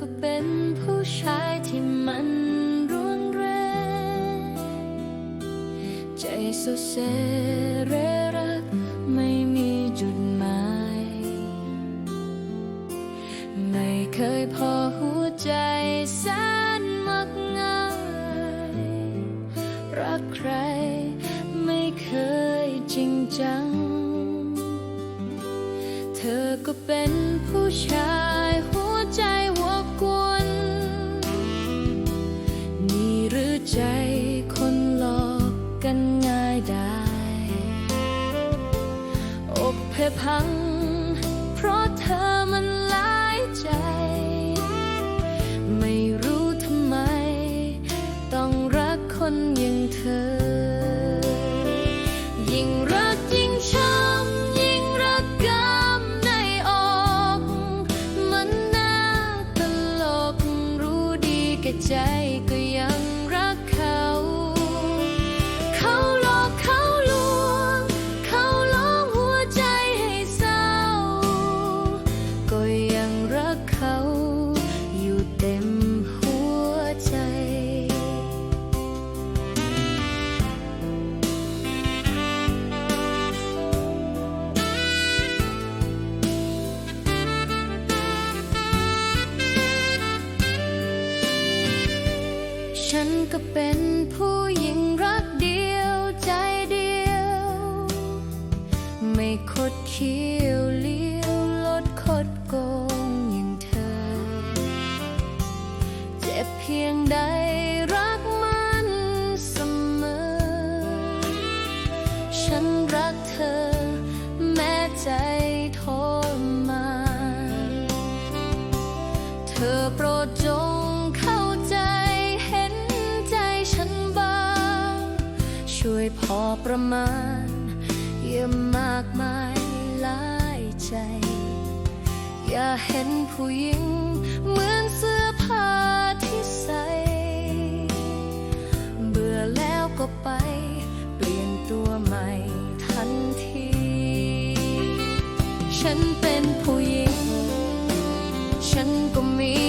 ก็เป็นผู้ชายที่มันรุนแรงใจสุดเสเรรักไม่มีจุดหมาย ไม่เคยพอหัวใจแสนมักง่าย รักใครไม่เคยจริงจัง เธอก็เป็นผู้ชายหัวใจ อกเพพัง เพราะเธอมันหลายใจ ไม่รู้ทำไม ต้องรักคนอย่างเธอ ยิ่งรักยิ่งช้ำยิ่งรักกำในอกมันน่าตลกรู้ดีแก่ใจก็ ฉันก็เป็นผู้หญิงรักเดียวใจเดียว ไม่คดเคี้ยวเลี้ยวลดคดโกงอย่างเธอ เจ็บเพียงใดรักมันเสมอ ฉันรักเธอ แม้ใจทรมานเธอโปรดจง ยพอประมาณ เยี่ยมากมายหลายใจ อย่าเห็นผู้หญิง เหมือนเสื้อผ้าที่ใสเบื่อแล้วก็ไป เปลี่ยนตัวใหม่ทันที ฉันเป็นผู้หญิง ฉันก็มี